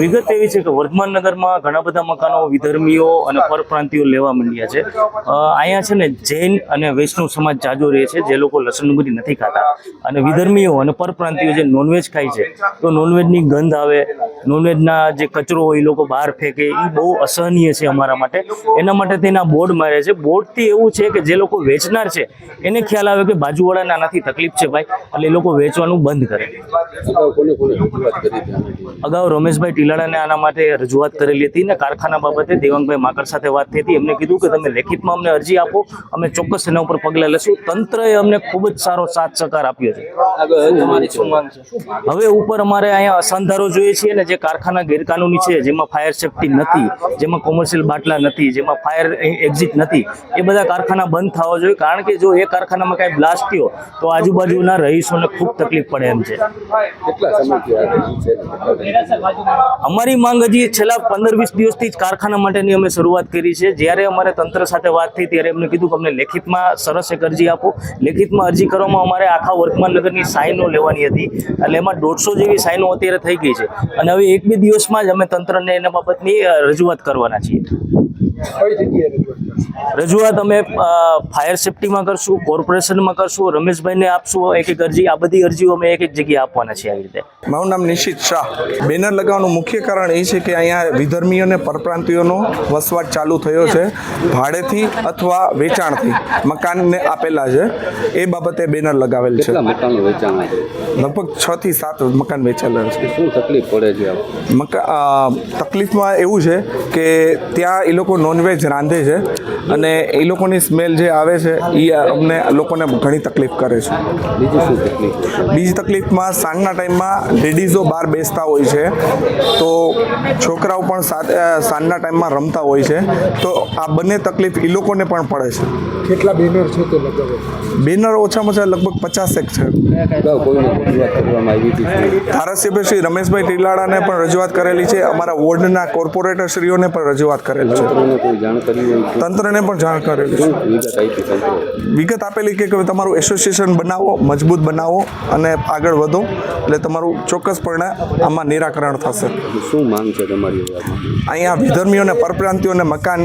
વિગત એવી છે કે વર્ધમાન નગરમાં ઘણા બધા મકાનો, વિધર્મીઓ અને પરપ્રાંતિઓ લેવા માંડ્યા છે. અહીંયા છે ને જૈન અને વૈષ્ણવ સમાજ જાજો રહે છે, જે લોકો લસણ ડુંગળી નથી ખાતા. અને વિધર્મીઓ અને પરપ્રાંતિઓ જે નોનવેજ ખાય છે, તો નોનવેજની ગંધ આવે નોનવેજના જે કચરો હોય એ લોકો બહાર ફેંકે એ બહુ અસહનીય છે અમારા માટે. એના માટે તેના બોર્ડ મારે છે. બોર્ડથી એવું છે કે જે લોકો વેચનાર છે એને ખ્યાલ આવે કે બાજુવાળાને આનાથી તકલીફ છે ભાઈ એટલે એ લોકો વેચવાનું બંધ કરે. અગાઉ રમેશભાઈ ટીલાડાને આના માટે રજૂઆત કરેલી હતી ને કારખાના બાબતે દેવાંગભાઈ માકર સાથે વાત થઈ હતી. એમને કીધું કે તમે લેખિતમાં અમને અરજી આપો અમે ચોક્કસ એના ઉપર પગલાં લેશું. તંત્રએ અમને ખૂબ જ સારો સાથ સહકાર આપ્યો છે. હવે ઉપર અમારે અહીંયા અસંધારો જોઈએ છીએ ને જે કારખાના ગેરકાનૂની છે જેમાં ફાયર સેફટી નથી જેમાં કોમર્શિયલ બાટલા નથી જેમાં ફાયર એક્ઝિટ નથી એ બધા કારખાના બંધ થવા જોઈએ. કારણ કે જો એ કારખાનામાં કાંઈ બ્લાસ્ટ થયો તો આજુબાજુના રહીશોને ખૂબ તકલીફ પડે એમ છે? અમારી માંગ હજી છેલ્લા પંદર વીસ દિવસથી જ કારખાના માટેની અમે શરૂઆત કરી છે. જ્યારે અમારે તંત્ર સાથે વાત થઈ ત્યારે એમને કીધું કે અમને લેખિતમાં સરસ એક અરજી આપો. લેખિતમાં અરજી કરવામાં અમારે આખા વર્તમાન નગરની સાઇનો લેવાની હતી. એટલે એમાં દોઢસો જેવી સાઇનો અત્યારે થઈ ગઈ છે. અને હવે એક બે દિવસમાં જ અમે તંત્રને એના બાબતની રજૂઆત કરવાના છીએ. રજૂઆત અમે ફાયર સેફટીમાં કરશું કોર્પોરેશનમાં કરશું રમેશભાઈને આપશું એક એક અરજી આ બધી અરજીઓ અમે એક એક જગ્યાએ આપવાના છીએ આવી રીતે. મારું નામ નિશિત શાહ. બેનર લગાવવાનું મુખ્ય કારણ એ છે કે અહીંયા વિધર્મીઓ અને પરપ્રાંતિઓનો વસવાટ ચાલુ થયો છે. ભાડેથી અથવા વેચાણથી મકાનને આપેલા છે. એ બાબતે બેનર લગાવેલ છે. લગભગ છ થી સાત મકાન વેચાયેલા છે. શું તકલીફ પડે છે મકા તકલીફમાં એવું છે કે ત્યાં એ લોકો નોનવેજ રાંધે છે અને એ લોકોની સ્મેલ જે આવે છે એ અમને લોકોને ઘણી તકલીફ કરે છે. બીજી શું તકલીફ? બીજી તકલીફમાં સાંજના ટાઈમમાં લેડીઝો બહાર બેસતા હોય છે તો છોકરાઓ પણ સાંજના ટાઈમમાં રમતા હોય છે તો આ બંને તકલીફ એ લોકોને પણ પડે છે. કેટલા બેનર છે તે લગભગ? બેનર ઓછામાં ઓછા લગભગ છે. કરવામાં આવી હતી ધારાસભ્ય શ્રી રમેશભાઈ ટીલાડાને પણ રજૂઆત કરેલી છે અમારા વોર્ડના કોર્પોરેટરશ્રીઓને પણ રજૂઆત કરેલી છે. કોઈ જાણ કરી હોય તંત્રને પણ જાણ કરેલી વિગત આપેલી કે કે તમારું એસોસિએશન બનાવો મજબૂત બનાવો અને આગળ વધો એટલે તમારું ચોક્કસપણે આમાં નિરાકરણ થશે. શું માંગ છે તમારી અહીંયા વિધર્મીઓને પરપ્રાંતિઓને મકાન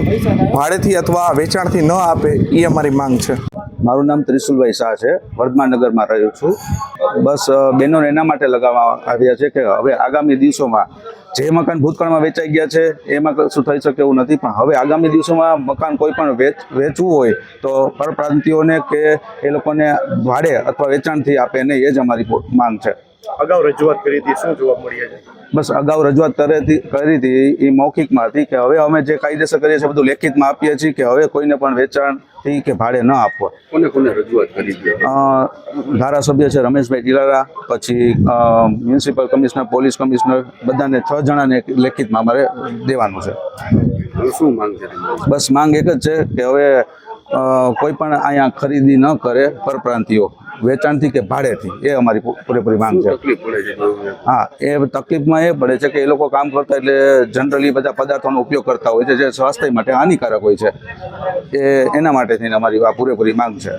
ભાડેથી અથવા વેચાણથી ન આપે એ અમારી માંગ છે. મારું નામ ત્રિશુલભાઈ શાહ છે. વર્ધમાનગરમાં રહ્યું છું. બસ અ, એના માટે લગાવવામાં આવ્યા છે કે હવે આગામી દિવસોમાં જે મકાન ભૂતકાળમાં વેચાઈ ગયા છે એમાં કશું થઈ શકે એવું નથી. પણ હવે આગામી દિવસોમાં મકાન કોઈ પણ વેચ વેચવું હોય તો પરપ્રાંતિઓને કે એ લોકોને ભાડે અથવા વેચાણથી આપે નહીં એ જ અમારી માંગ છે. અગાઉ રજૂઆત કરી હતી શું જવાબ મળી છે? બસ અગાઉ રજૂઆત કરી હતી કરી હતી એ મૌખિકમાં હતી કે હવે અમે જે કાયદેસર કરીએ છીએ બધું લેખિતમાં આપીએ છીએ કે હવે કોઈને પણ વેચાણથી કે ભાડે ન આપવા. કોને કોને રજૂઆત કરી છે? ધારાસભ્ય છે રમેશભાઈ ટીલારા પછી મ્યુનિસિપલ કમિશનર પોલીસ કમિશનર બધાને છ જણાને લેખિતમાં અમારે દેવાનું છે. શું માંગ છે બસ માંગ એક જ છે કે હવે કોઈ પણ અહીંયા ખરીદી ન કરે પરપ્રાંતિઓ. વેચાણથી કે ભાડેથી એ અમારી પૂરેપૂરી માંગ છે? હા એ તકલીફમાં એ પડે છે કે એ લોકો કામ કરતા એટલે જનરલી બધા પદાર્થોનો ઉપયોગ કરતા હોય છે જે સ્વાસ્થ્ય માટે હાનિકારક હોય છે. એ એના માટે થઈને અમારી આ પૂરેપૂરી માંગ છે.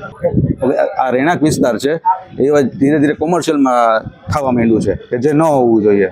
હવે આ રહેણાંક વિસ્તાર છે એ ધીરે ધીરે કોમર્શિયલમાં થવા માંડ્યું છે કે જે ન હોવું જોઈએ.